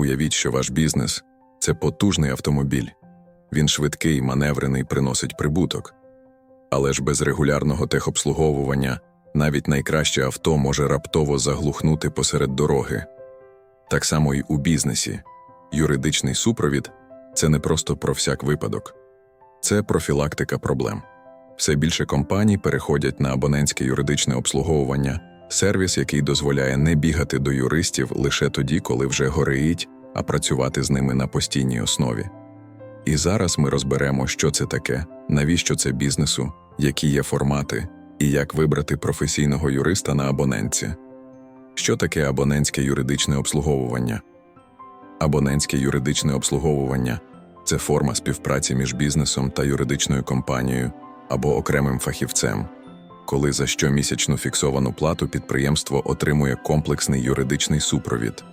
Уявіть, що ваш бізнес це потужний автомобіль. Він швидкий, маневрений, приносить прибуток. Але ж без регулярного техобслуговування навіть найкраще авто може раптово заглухнути посеред дороги. Так само й у бізнесі. Юридичний супровід це не просто про всяк випадок, це профілактика проблем. Все більше компаній переходять на абонентське юридичне обслуговування, сервіс, який дозволяє не бігати до юристів лише тоді, коли вже гореїть, а працювати з ними на постійній основі. І зараз ми розберемо, що це таке, навіщо це бізнесу, які є формати і як вибрати професійного юриста на абонентці. Що таке абонентське юридичне обслуговування? Абонентське юридичне обслуговування це форма співпраці між бізнесом та юридичною компанією або окремим фахівцем, коли за щомісячну фіксовану плату підприємство отримує комплексний юридичний супровід.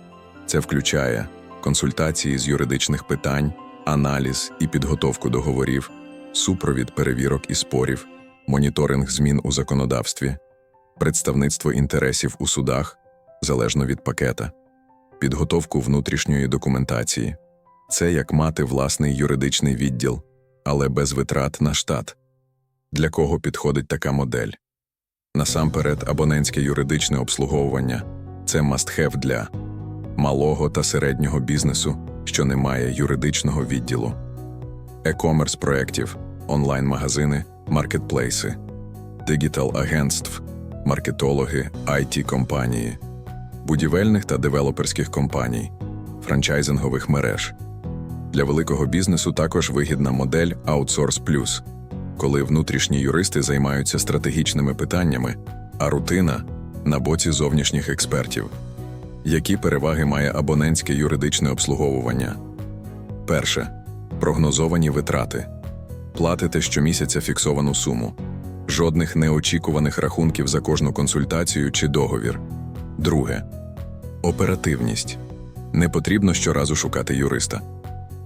Це включає консультації з юридичних питань, аналіз і підготовку договорів, супровід перевірок і спорів, моніторинг змін у законодавстві, представництво інтересів у судах залежно від пакета, підготовку внутрішньої документації. Це як мати власний юридичний відділ, але без витрат на штат. Для кого підходить така модель? Насамперед, абонентське юридичне обслуговування. Це must-have для малого та середнього бізнесу, що не має юридичного відділу, e-commerce проєктів, онлайн-магазини, маркетплейси, дигітал-агентств, маркетологи, IT-компанії, будівельних та девелоперських компаній, франчайзингових мереж. Для великого бізнесу також вигідна модель Outsource Plus, коли внутрішні юристи займаються стратегічними питаннями, а рутина на боці зовнішніх експертів. Які переваги має абонентське юридичне обслуговування? Перше. Прогнозовані витрати. Платите щомісяця фіксовану суму. Жодних неочікуваних рахунків за кожну консультацію чи договір. Друге. Оперативність. Не потрібно щоразу шукати юриста.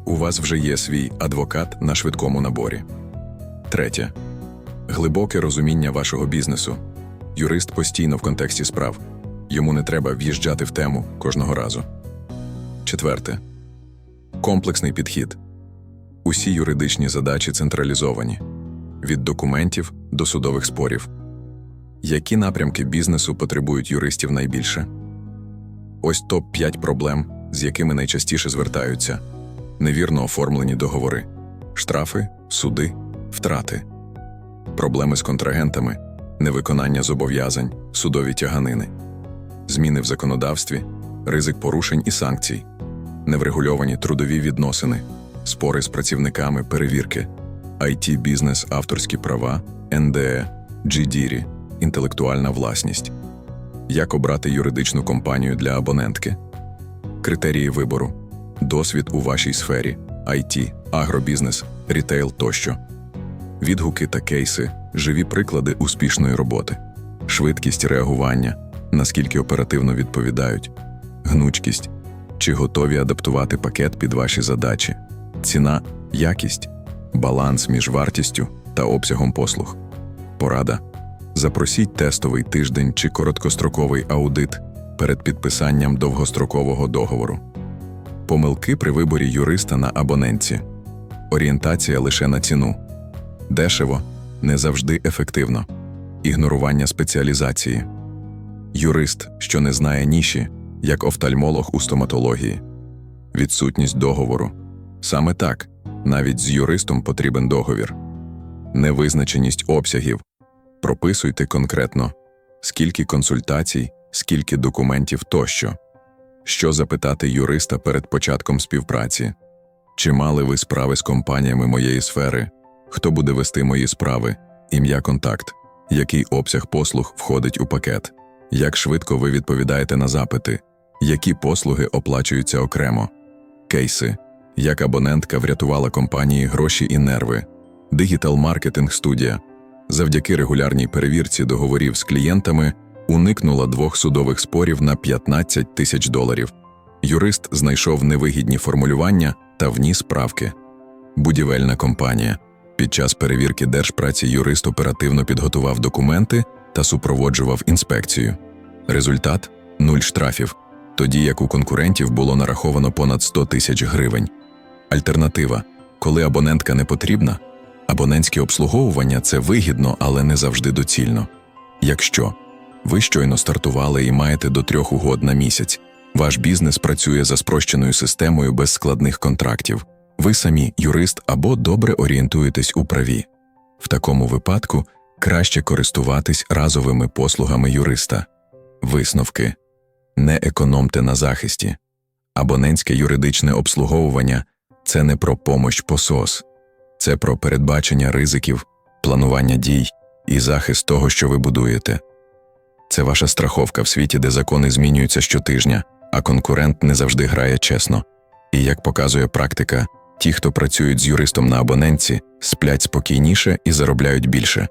У вас вже є свій адвокат на швидкому наборі. Третє. Глибоке розуміння вашого бізнесу. Юрист постійно в контексті справ. Йому не треба в'їжджати в тему кожного разу. Четверте. Комплексний підхід. Усі юридичні задачі централізовані від документів до судових спорів. Які напрямки бізнесу потребують юристів найбільше? Ось топ 5 проблем, з якими найчастіше звертаються: невірно оформлені договори, штрафи, суди, втрати, проблеми з контрагентами, невиконання зобов'язань, судові тяганини, зміни в законодавстві, ризик порушень і санкцій, неврегульовані трудові відносини, спори з працівниками, перевірки, it бізнес, авторські права, НДЕ, GDIRI, інтелектуальна власність. Як обрати юридичну компанію для абонентки? Критерії вибору, досвід у вашій сфері, IT, агробізнес, рітейл тощо. Відгуки та кейси, живі приклади успішної роботи, швидкість реагування, наскільки оперативно відповідають, гнучкість, чи готові адаптувати пакет під ваші задачі, ціна, якість, баланс між вартістю та обсягом послуг. Порада. Запросіть тестовий тиждень чи короткостроковий аудит перед підписанням довгострокового договору. Помилки при виборі юриста на абонентці. Орієнтація лише на ціну. Дешево, не завжди ефективно. Ігнорування спеціалізації. Юрист, що не знає ніші, як офтальмолог у стоматології. Відсутність договору. Саме так, навіть з юристом потрібен договір. Невизначеність обсягів. Прописуйте конкретно, скільки консультацій, скільки документів тощо. Що запитати юриста перед початком співпраці? Чи мали ви справи з компаніями моєї сфери? Хто буде вести мої справи? Ім'я контакт, який обсяг послуг входить у пакет, як швидко ви відповідаєте на запити, які послуги оплачуються окремо, кейси, як абонентка врятувала компанії гроші і нерви, Digital маркетинг студія. Завдяки регулярній перевірці договорів з клієнтами уникнула двох судових спорів на 15 тисяч доларів. Юрист знайшов невигідні формулювання та вніс правки. Будівельна компанія. Під час перевірки держпраці юрист оперативно підготував документи та супроводжував інспекцію. Результат нуль штрафів. тоді як у конкурентів було нараховано понад 100 тисяч гривень. Альтернатива коли абонентка не потрібна, абонентське обслуговування це вигідно, але не завжди доцільно. Якщо ви щойно стартували і маєте до трьох угод на місяць, ваш бізнес працює за спрощеною системою без складних контрактів, ви самі юрист або добре орієнтуєтесь у праві. В такому випадку краще користуватись разовими послугами юриста. Висновки не економте на захисті. Абонентське юридичне обслуговування це не про помощ по СОС, це про передбачення ризиків, планування дій і захист того, що ви будуєте. Це ваша страховка в світі, де закони змінюються щотижня, а конкурент не завжди грає чесно. І як показує практика, ті, хто працюють з юристом на абонентці, сплять спокійніше і заробляють більше.